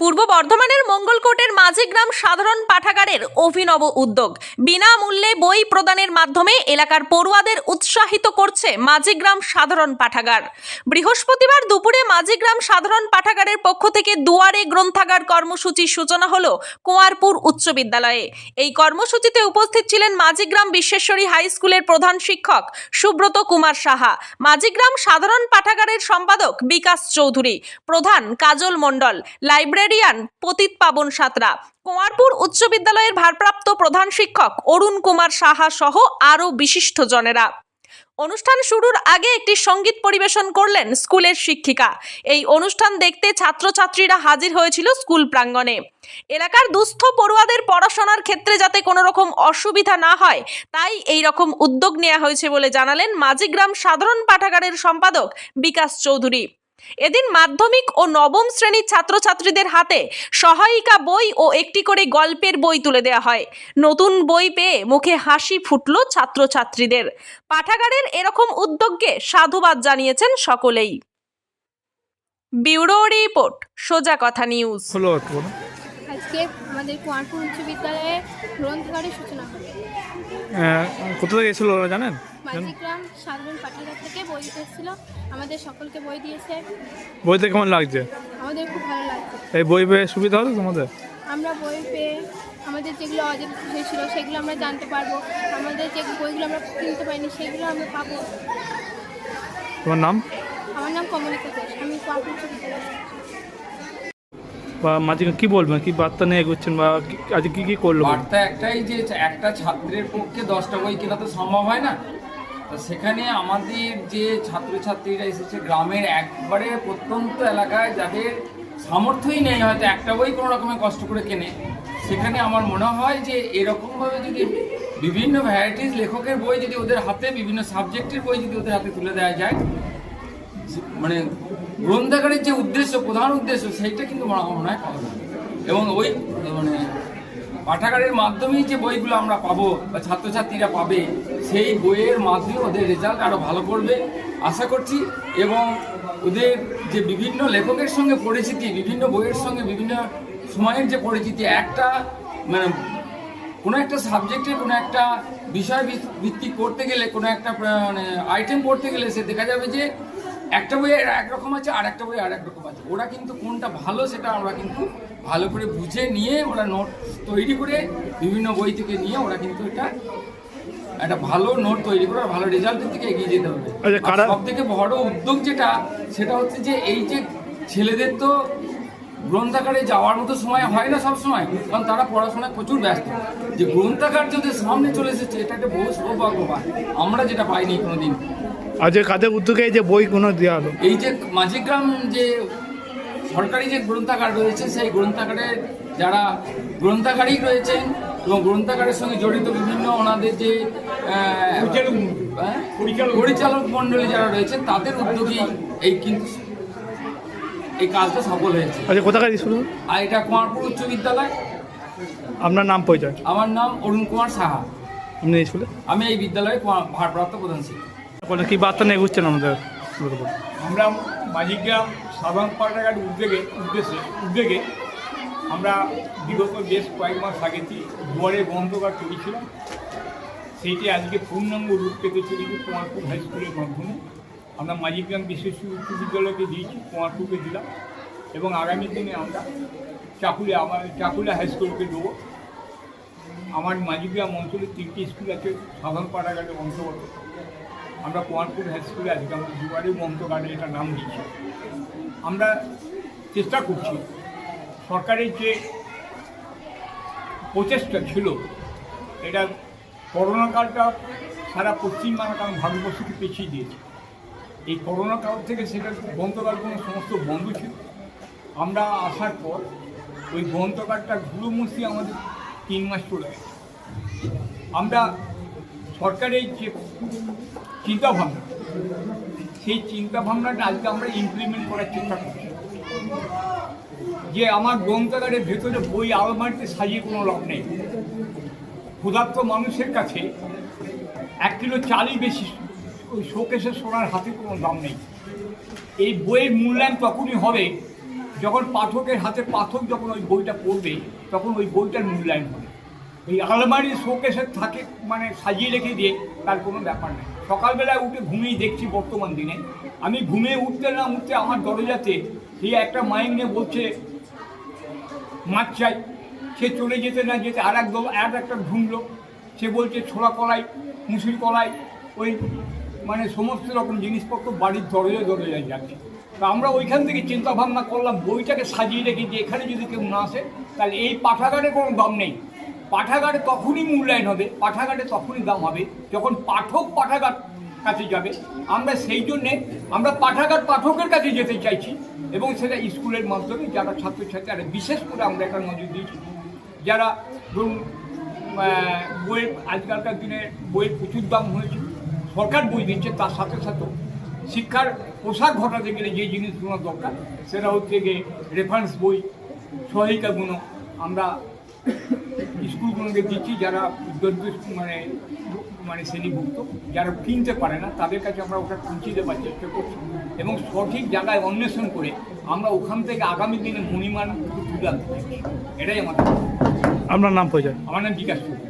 পূর্ব বর্ধমানের মঙ্গলকোটের মাঝিগ্রাম সাধারণ পাঠাগারের অভিনব উদ্যোগ। বিনামূল্যে বই প্রদানের মাধ্যমে এলাকার পড়ুয়াদের উৎসাহিত করছে মাঝিগ্রাম সাধারণ পাঠাগার। বৃহস্পতিবার দুপুরে মাঝিগ্রাম সাধারণ পাঠাগারের পক্ষ থেকে দুয়ারে গ্রন্থাগার কর্মসূচির সূচনা হল কুয়ারপুর উচ্চ বিদ্যালয়ে। এই কর্মসূচিতে উপস্থিত ছিলেন মাঝিগ্রাম বিশ্বেশ্বরী হাই স্কুলের প্রধান শিক্ষক সুব্রত কুমার সাহা মাঝিগ্রাম সাধারণ পাঠাগারের সম্পাদক বিকাশ চৌধুরী, প্রধান কাজল মণ্ডল লাইব্রেরিয়ান পতিত পাবন সাঁতরা কুমারপুর উচ্চ বিদ্যালয়ের ভারপ্রাপ্ত প্রধান শিক্ষক অরুণ কুমার সাহা সহ আরও বিশিষ্টজনেরা অনুষ্ঠান শুরুর আগে একটি সংগীত পরিবেশন করলেন স্কুলের শিক্ষিকা। এই অনুষ্ঠান দেখতে ছাত্রছাত্রীরা হাজির হয়েছিল স্কুল প্রাঙ্গণে। এলাকার দুস্থ পড়ুয়াদের পড়াশোনার ক্ষেত্রে যাতে কোনো রকম অসুবিধা না হয়, তাই এই রকম উদ্যোগ নেওয়া হয়েছে বলে জানালেন মাঝিগ্রাম সাধারণ পাঠাগারের সম্পাদক বিকাশ চৌধুরী। এদিন মাধ্যমিক ও নবম শ্রেণির ছাত্রছাত্রীদের হাতে সহায়িকা বই ও একটি করে গল্পের বই তুলে দেওয়া হয়। নতুন বই পেয়ে মুখে হাসি ফুটল ছাত্রছাত্রীদের। পাঠাগারের এরকম উদ্যোগকে সাধুবাদ জানিয়েছেন সকলেই। ব্যুরো রিপোর্ট সোজা কথা নিউজ। আজকে আমাদের কুয়ারপুর উচ্চ বিদ্যালয়ে গ্রন্থাগারের সূচনা হবে। কোথা থেকে এসেছিল জানেন? মাঝিগ্রাম সাধারণ পাঠাগার থেকে বই এসেছিল আমাদের সকলকে বই দিয়েছে। বইতে কেমন লাগছে? আমাদের খুব ভালো লাগছে। এই বই পেয়ে সুবিধা হলো তোমাদের? আমরা বই পেয়ে আমাদের যেগুলো অজানা হয়েছিল সেগুলো আমরা জানতে পারব। আমাদের যে বইগুলো আমরা কিনতে পারিনি সেগুলো আমরা পাবো। তোমার নাম? আমার নাম কমলিকা ঘোষ। আমি বা মাঝে কি বলবেন কি বার্তা নিয়ে এগোচ্ছেন বা আজকে কি কি করল? বার্তা একটাই যে একটা ছাত্রের পক্ষে দশটা বই কেনা তো সম্ভব হয় না। তো সেখানে আমাদের যে ছাত্রছাত্রীরা এসেছে, গ্রামের একবারে প্রত্যন্ত এলাকায় যাদের সামর্থ্যই নেই হয়তো একটা বই কোনো রকমের কষ্ট করে কেনে, সেখানে আমার মনে হয় যে এরকমভাবে যদি বিভিন্ন ভ্যারাইটিস লেখকের বই যদি ওদের হাতে, বিভিন্ন সাবজেক্টের বই যদি ওদের হাতে তুলে দেওয়া যায় মানে গ্রন্থাগারের যে উদ্দেশ্য, প্রধান উদ্দেশ্য, সেইটা কিন্তু মনে হয় এবং ওই মানে পাঠাগারের মাধ্যমেই যে বইগুলো আমরা পাবো বা ছাত্রছাত্রীরা পাবে, সেই বইয়ের মাধ্যমে ওদের রেজাল্ট আরও ভালো করবে। আশা করছি এবং ওদের যে বিভিন্ন লেখকের সঙ্গে পরিচিতি, বিভিন্ন বইয়ের সঙ্গে বিভিন্ন সময়ের যে পরিচিতি, একটা মানে কোনো একটা সাবজেক্টে কোনো একটা বিষয় ভিত- ভিত্তিক করতে গেলে, কোনো একটা মানে আইটেম পড়তে গেলে সে দেখা যাবে যে একটা বইয়ের একরকম আছে আর একটা বই আর এক রকম আছে। ওরা কিন্তু কোনটা ভালো সেটা আমরা কিন্তু ভালো করে বুঝে নিয়ে ওরা নোট তৈরি করে বিভিন্ন বই থেকে নিয়ে ওরা কিন্তু এটা একটা ভালো নোট তৈরি করে ভালো রেজাল্টের দিকে এগিয়ে যেতে হবে। আচ্ছা, সব থেকে বড় উদ্যোগ যেটা সেটা হচ্ছে যে এই যে ছেলেদের তো গ্রন্থাগারে যাওয়ার মতো সময় হয় না সব সময় কারণ তারা পড়াশোনায় প্রচুর ব্যস্ত। যে গ্রন্থাগার যদি সামনে চলে এসেছে এটা একটা বহু সৌভাগ্য পায় আমরা যেটা পাইনি কোনোদিন। আজকে কাদের উদ্যোগে এই যে বইগুলো দেওয়া হলো? এই যে মাঝিগ্রাম যে সরকারি যে গ্রন্থাগার রয়েছে সেই গ্রন্থাগারে যারা গ্রন্থাগারই রয়েছেন এবং গ্রন্থাগারের সঙ্গে জড়িত বিভিন্ন ওনাদের যে হ্যাঁ? পরিচালক। মণ্ডলী যারা রয়েছে তাদের উদ্যোগেই এই কিন্তু এই কাজটা সফল হয়েছে। আচ্ছা কোথাকার স্কুল? আর এটা কুমারপুর উচ্চ বিদ্যালয়। আপনার নাম পরিচয়? আমার নাম অরুণ কুমার সাহা। আপনি স্কুলে? আমি এই বিদ্যালয়ে ভারপ্রাপ্ত প্রধান শিক্ষক। কি বার্তা নিয়ে এগোচ্ছেন আমাদের? আমরা মাঝিগ্রাম সাধারণ পাঠাগার উদ্যোগে, উদ্দেশ্যে, উদ্যোগে আমরা বিগত বেশ কয়েক মাস আগে দুয়ারে গ্রন্থগার চলেছিলাম সেইটি আজকে পূর্ণাঙ্গ রূপ পেতে চলেছে কুমারপুর হাই স্কুলের মাধ্যমে। আমরা মাঝিগ্রাম বিশেষ উচ্চ বিদ্যালয়কে দিয়েছি, কুমারপুরকে দিলাম এবং আগামী দিনে আমরা চাকুলে আমার চাকুলে হাই স্কুলকে দেবো। আমার মাঝিগ্রাম অঞ্চলে তিনটি স্কুল আছে সাধারণ পাঠাগারের অন্তর্গত। আমরা কুয়ারপুর হাই স্কুলে আজকে আমরা দুবারই বন্ধ গার্ডে এটা নাম দিচ্ছি আমরা চেষ্টা করছি, সরকারের যে প্রচেষ্টা ছিল, এটা করোনা কালটা সারা পশ্চিমবাংলা কারণ ভারতবর্ষকে পেছিয়ে দিয়েছে। এই করোনা কাল থেকে সেটা গ্রন্থকারগুলো সমস্ত বন্ধ ছিল। আমরা আসার পর ওই গ্রন্থকারটা ধুলো মুছি আমাদের তিন মাস চলে গেছে। আমরা সরকারের যে চিন্তাভাবনা, সেই চিন্তাভাবনাটা আজকে আমরা ইমপ্লিমেন্ট করার চেষ্টা করছি। যে আমার গ্রন্থাগারের ভেতরে বই আলমারিতে সাজিয়ে কোনো লাভ নেই। ক্ষুধার্ত মানুষের কাছে এক কিলো চালই বেশি, ওই শোকেশের সোনার হাতে কোনো দাম নেই। এই বইয়ের মূল্যায়ন তখনই হবে যখন পাঠকের হাতে পাঠক যখন ওই বইটা পড়বে, তখন ওই বইটার মূল্যায়ন হবে। এই আলমারির শোকেসে থাকে মানে সাজিয়ে রেখে দিয়ে তার কোনো ব্যাপার নেই। সকালবেলায় উঠে ঘুমিয়ে দেখছি বর্তমান দিনে। আমি ঘুমিয়ে উঠতে না উঠতে আমার দরজাতে সেই একটা মাইক নিয়ে বলছে, মাছ চাই। সে চলে যেতে না যেতে আর এক দল আর একটা ঢুকলো সে বলছে, ছোলা কলাই, মুসুর কলাই, ওই মানে সমস্ত রকম জিনিসপত্র বাড়ির দরজায় দরজায় যাচ্ছে। তা আমরা ওইখান থেকে চিন্তা ভাবনা করলাম, বইটাকে সাজিয়ে রেখে যে এখানে যদি কেউ না আসে, তাহলে এই পাঠাগারে কোনো দাম নেই। পাঠাগারে তখনই মূল্যায়ন হবে, পাঠাগারে তখনই দাম হবে, যখন পাঠক পাঠাগার কাছে যাবে, আমরা সেই জন্যে আমরা পাঠাগার পাঠকের কাছে যেতে চাইছি এবং সেটা স্কুলের মাধ্যমে যারা ছাত্রছাত্রী ছাত্রছাত্রীরা বিশেষ করে আমরা একটা নজর দিয়েছি, যারা ধরুন বইয়ের, আজকালকার দিনে বইয়ের প্রচুর দাম হয়েছে, সরকার বই দিচ্ছে, তার সাথে সাথে শিক্ষার পোশাক ঘটাতে গেলে যে জিনিসগুলো দরকার, সেটা হচ্ছে গিয়ে রেফারেন্স বই সহায়িকাগুলো আমরা স্কুলগুলোকে দিচ্ছি যারা দরিদ্র মানে মানে শ্রেণীভুক্ত যারা কিনতে পারে না তাদের কাছে আমরা ওটা পৌঁছে দেওয়ার চেষ্টা করছি এবং সঠিক জায়গায় অন্বেষণ করে আমরা ওখান থেকে আগামী দিনে মণিমান তুলে আনতে চাইছি। এটাই আমার আপনার নাম পরিচয় আমার নাম বিকাশ চৌধুরী